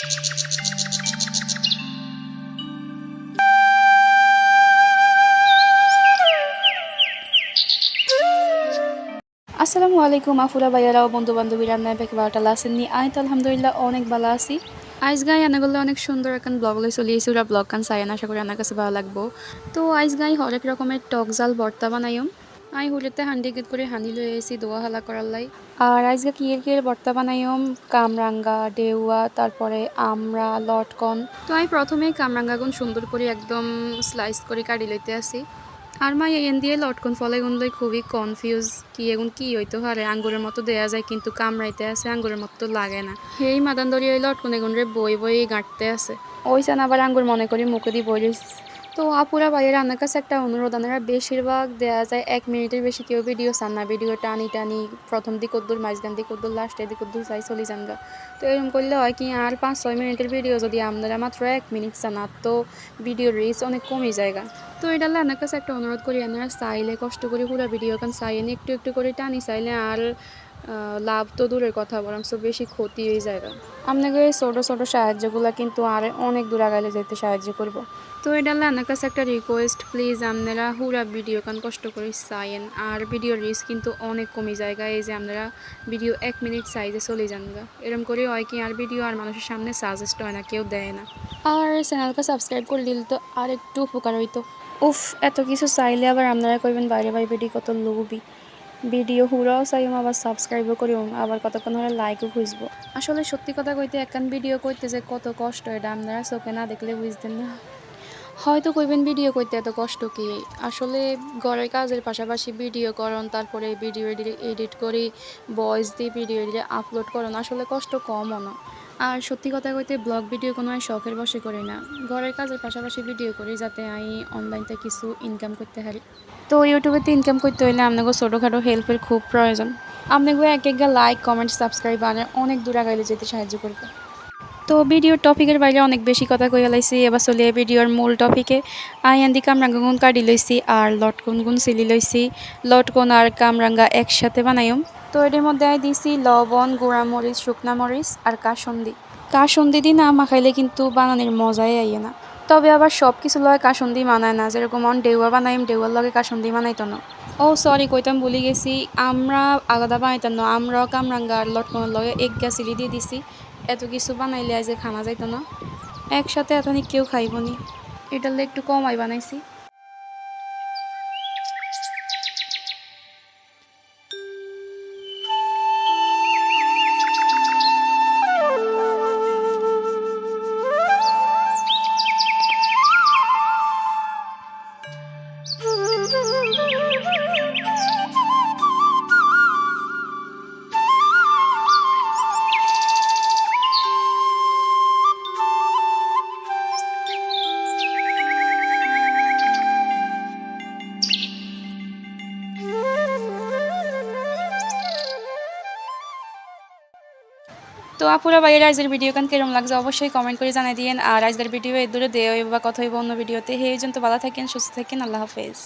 আসসালামু আলাইকুম, আফুরা ভাইয়ারাও বন্ধু বান্ধবীরা নাই বেকে বারোটা আসেননি আই তো আলহামদুলিল্লাহ অনেক ভালো আছি। আইস গাই আনা করলে অনেক সুন্দর এখন ব্লগ লই চলি ওরা ব্লগ কান চাই আশা করি আমার কাছে ভালো লাগবো। তো আইস গাই হরেক রকমের টক জাল ভর্তা বানাইম। আই হুলেতে হান্ডি গেট করে হানি লই আইছি দোয়া হালা করার লাই। আর আইস গা কিয়ের কিয়ের ভর্তা বানাইম কামরাঙ্গা ডেউয়া তারপরে আমরা লটকন। তো আমি প্রথমে কামরাঙ্গাগুন সুন্দর করে একদম স্লাইস করে কাটি লইতে আসি। আর মা এন দিয়ে লটকন ফলে গুনলই খুবই কনফিউজ কি এগুন কি হইতো। হারে আঙ্গুরের মতো দেয়া যায় কিন্তু কামড়াইতে আছে আঙ্গুরের মতো তো লাগে না। সেই মাদান ধরি ওই লটকন এগুন রে বই বই গাঁটতে আছে ওই চান আবার আঙ্গুর মনে করি মুখে দিয়ে বই। তো আপুরা বাইরে রান্নার কাছে একটা অনুরোধ আনারা বেশিরভাগ দেয়া যায় এক মিনিটের বেশি কেউ ভিডিও চান না। ভিডিও টানি টানি, প্রথম দিক কদ্দুর, মাঝখান দিক কদ্দুর লাস্টের দিক কদ্দুর চাই চলি যান গা। তো এরকম করলে হয় কি, আর পাঁচ, ছয় মিনিটের ভিডিও যদি আপনারা মাত্র এক মিনিট চান, আর তো ভিডিওর রিচ অনেক কমে জায়গা। তো এটা আমার কাছে একটা অনুরোধ করি, আপনারা চাইলে কষ্ট করে পুরো ভিডিও কান চাইলে একটু একটু করে টানি, চাইলে আর লাভ তো দূরের কথা বরঞ্চ বেশি ক্ষতি হয়ে জায়গা। আপনাকে এই ছোটো ছোটো সাহায্যগুলো কিন্তু আর অনেক দূর আগাইলে যেতে সাহায্য করব। তো এটা আমার কাছে একটা রিকোয়েস্ট প্লিজ আপনারা হুরা ভিডিও কান কষ্ট করে চাইয়েন আর ভিডিও রিস্ক কিন্তু অনেক কমে জায়গা এই যে আপনারা ভিডিও এক মিনিট সাইজে চলে যান গা। এরকম করে হয় কি আর ভিডিও আর মানুষের সামনে সাজেস্ট হয় না কেউ দেয় না। আর চ্যানেলটা সাবস্ক্রাইব করে দিলে তো আর একটু উপকার হইতো। উফ এত কিছু চাইলে আবার আপনারা কইবেন বাইরে বাইরে ভিডিও কত লোভি। ভিডিও হুরাও চাইম, আবার সাবস্ক্রাইবও করিম, আবার কতক্ষণ হলে লাইকও খুঁজবো। আসলে সত্যি কথা কইতে একখান ভিডিও করতে যে কত কষ্ট, এটা আপনারা চোখে না দেখলে বুঝতেন না। হয়তো কইবেন ভিডিও করতে এত কষ্ট কি? আসলে ঘরের কাজের পাশাপাশি ভিডিও করন, তারপরে ভিডিও এডিট করি ভয়েস দিয়ে ভিডিও এডিটে আপলোড করন, আসলে কষ্ট কমও না। আর সত্যি কথা কইতে ব্লগ ভিডিও কোনো আমি শখের বসে করি না। ঘরের কাজের পাশাপাশি ভিডিও করি যাতে আমি অনলাইনতে কিছু ইনকাম করতে পারি। তো ইউটিউবেতে ইনকাম করতে হলে আপনাকে ছোটোখাটো হেল্পের খুব প্রয়োজন। আপনাকে এক এক লাইক কমেন্ট সাবস্ক্রাইব আর অনেক দূর আগাইলে যেতে সাহায্য করবে। তো ভিডিওর টপিকের বাইরে অনেক বেশি কথা কই লাইছি, এবার চলে ভিডিওর মূল টপিকে আইয়ান্দি কামরাঙ্গাগুন কাটি লইছি আর লটকন গুন সিলি লইছি। লটকন আর কামরাঙ্গা একসাথে বানাইম। তো এটির মধ্যে আই দিছি লবণ গুঁড়া মরিচ শুকনা মরিচ আর কাসন্দি। কাসন্দি দি না মাখাইলে কিন্তু বানানির মজাই আইয়ে না। তবে আবার সব কিছু লয় কাসন্দি মানায় না। যেরকম অন ডেউয়া বানাইম, ডেউয়ার লগে কাসন্দি বানাইতো না। ও সরি কইতাম ভুলি গেছি। আমরা আলাদা বানাইতাম না। আমরা কামরাঙ্গা আর লটকনের লগে এক গা সিলি দিয়ে দিছি। এত কিছু বানাইলে আজ খানা যাইতো না। একসাথে এতনি কেউ খাইব নি। এটার লে একটু কমাই বানাইছি। তো আপুরা বাইরে আজকের ভিডিও কেন কেরম লাগছে অবশ্যই কমেন্ট করে জানিয়ে দিন আর আজকের ভিডিও এর দূরে দেওয়া বা কথা হইব অন্য ভিডিওতে হে তো ভালো থাকেন, সুস্থ থাকেন, আল্লাহ হাফেজ।